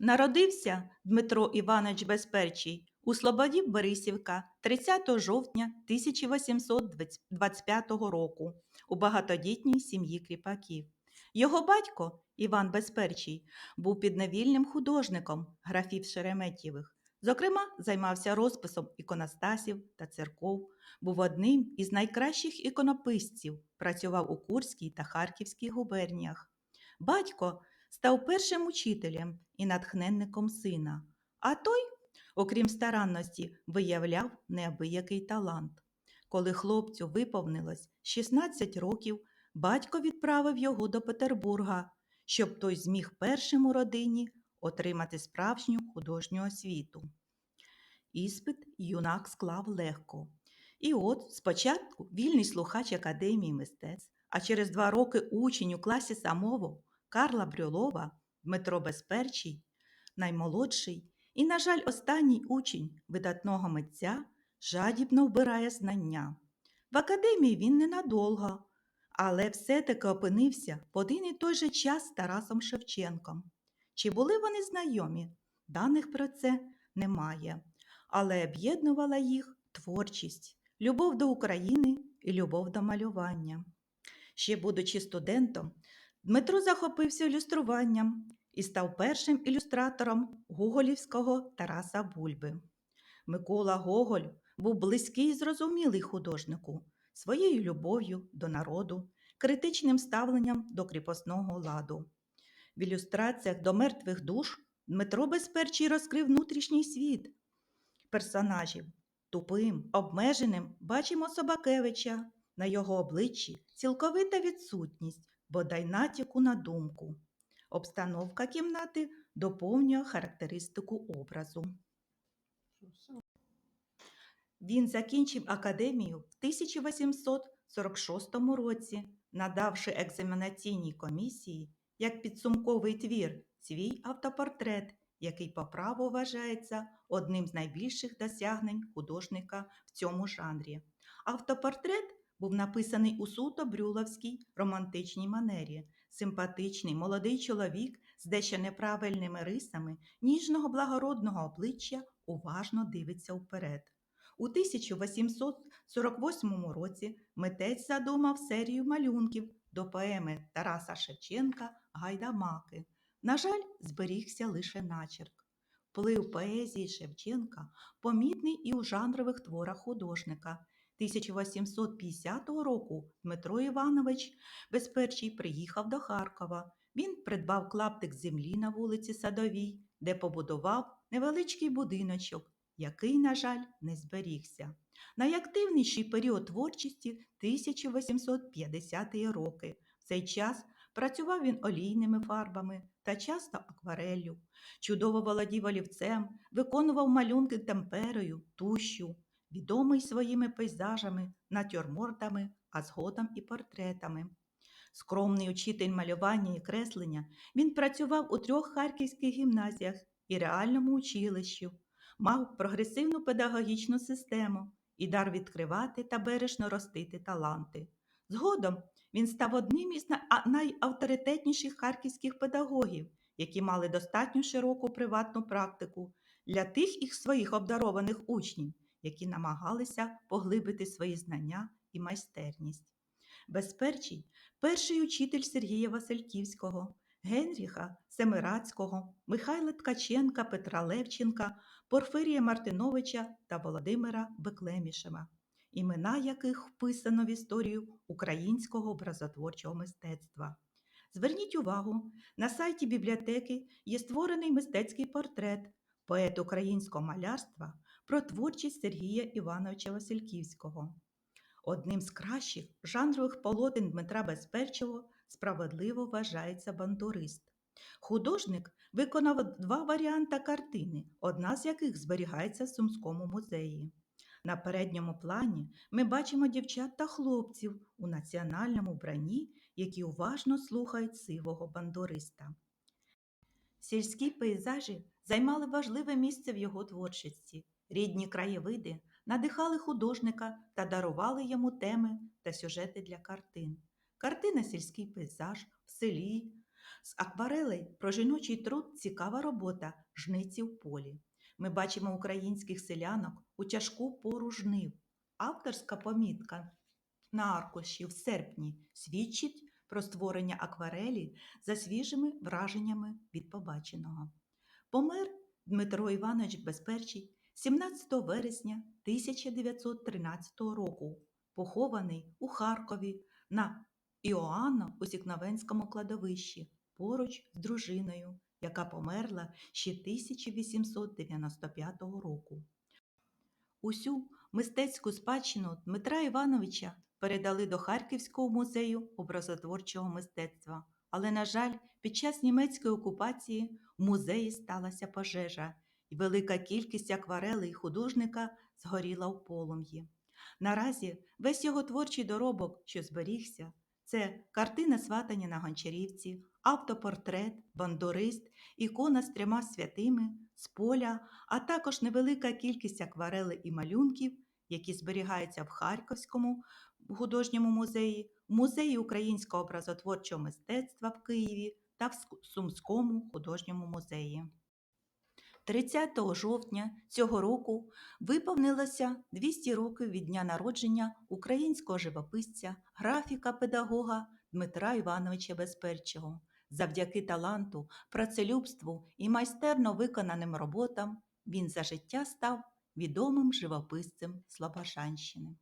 Народився Дмитро Іванович Безперчий у Слободі Борисівка 30 жовтня 1825 року у багатодітній сім'ї кріпаків. Його батько Іван Безперчий був підневільним художником графів Шереметєвих. Зокрема, займався розписом іконостасів та церков, був одним із найкращих іконописців, працював у Курській та Харківській губерніях. Батько став першим учителем і натхненником сина, а той, окрім старанності, виявляв неабиякий талант. Коли хлопцю виповнилось 16 років, батько відправив його до Петербурга, щоб той зміг першим у родині отримати справжню художню освіту. Іспит юнак склав легко. І от спочатку вільний слухач Академії мистецтв, а через два роки учень у класі самого Карла Брюлова Дмитро Безперчий, наймолодший і, на жаль, останній учень видатного митця жадібно вбирає знання. В академії він ненадовго, але все-таки опинився в один і той же час з Тарасом Шевченком. Чи були вони знайомі? Даних про це немає, але об'єднувала їх творчість, любов до України і любов до малювання. Ще будучи студентом, Дмитро захопився ілюструванням і став першим ілюстратором гоголівського Тараса Бульби. Микола Гоголь був близький і зрозумілий художнику своєю любов'ю до народу, критичним ставленням до кріпосного ладу. В ілюстраціях до мертвих душ Дмитро Безперчий розкрив внутрішній світ персонажів. Тупим, обмеженим бачимо Собакевича, на його обличчі цілковита відсутність, бодай натяку на думку. Обстановка кімнати доповнює характеристику образу. Він закінчив академію в 1846 році, надавши екзаменаційній комісії як підсумковий твір свій автопортрет, який по праву вважається одним з найбільших досягнень художника в цьому жанрі. Автопортрет був написаний у суто брюловській романтичній манері. Симпатичний молодий чоловік з дещо неправильними рисами ніжного благородного обличчя уважно дивиться вперед. У 1848 році митець задумав серію малюнків до поеми Тараса Шевченка Гайдамаки. На жаль, зберігся лише начерк. Вплив поезії Шевченка помітний і у жанрових творах художника. 1850 року Дмитро Іванович Безперчий приїхав до Харкова. Він придбав клаптик землі на вулиці Садовій, де побудував невеличкий будиночок, який, на жаль, не зберігся. Найактивніший період творчості 1850-ті роки. В цей час працював він олійними фарбами та часто аквареллю. Чудово володів олівцем, виконував малюнки темперою, тущу, відомий своїми пейзажами, натюрмортами, а згодом і портретами. Скромний учитель малювання і креслення, він працював у трьох харківських гімназіях і реальному училищі, мав прогресивну педагогічну систему і дар відкривати та бережно ростити таланти. Згодом він став одним із найавторитетніших харківських педагогів, які мали достатньо широку приватну практику для тих їх своїх обдарованих учнів, які намагалися поглибити свої знання і майстерність. Безперчий перший учитель Сергія Васильківського, Генріха Семирацького, Михайла Ткаченка, Петра Левченка, Порфирія Мартиновича та Володимира Беклемішева, імена яких вписано в історію українського образотворчого мистецтва. Зверніть увагу, на сайті бібліотеки є створений мистецький портрет поет українського малярства про творчість Сергія Івановича Васильківського. Одним з кращих жанрових полотен Дмитра Безперчого справедливо вважається бандурист. Художник виконав два варіанти картини, одна з яких зберігається в Сумському музеї. На передньому плані ми бачимо дівчат та хлопців у національному вбранні, які уважно слухають сивого бандуриста. Сільські пейзажі займали важливе місце в його творчості. Рідні краєвиди надихали художника та дарували йому теми та сюжети для картин. Картина Сільський пейзаж в селі З акварелей про жіночий труд цікава робота жниці в полі. Ми бачимо українських селянок у тяжку пору жнив. Авторська помітка на аркуші в серпні свідчить про створення акварелі за свіжими враженнями від побаченого. Помер Дмитро Іванович Безперчий 17 вересня 1913 року, похований у Харкові на Іоанно Усікновенському кладовищі поруч з дружиною, яка померла ще 1895 року. Усю мистецьку спадщину Дмитра Івановича передали до Харківського музею образотворчого мистецтва. Але, на жаль, під час німецької окупації в музеї сталася пожежа, і велика кількість акварелей художника згоріла в полум'ї. Наразі весь його творчий доробок, що зберігся, це картина сватання на Гончарівці, автопортрет, бандурист, ікона з трьома святими, з поля, а також невелика кількість акварелей і малюнків, які зберігаються в Харківському художньому музеї, в музеї українського образотворчого мистецтва в Києві та в Сумському художньому музеї. 30 жовтня цього року виповнилося 200 років від дня народження українського живописця, графіка, педагога Дмитра Івановича Безперчого. Завдяки таланту, працелюбству і майстерно виконаним роботам він за життя став відомим живописцем Слобожанщини.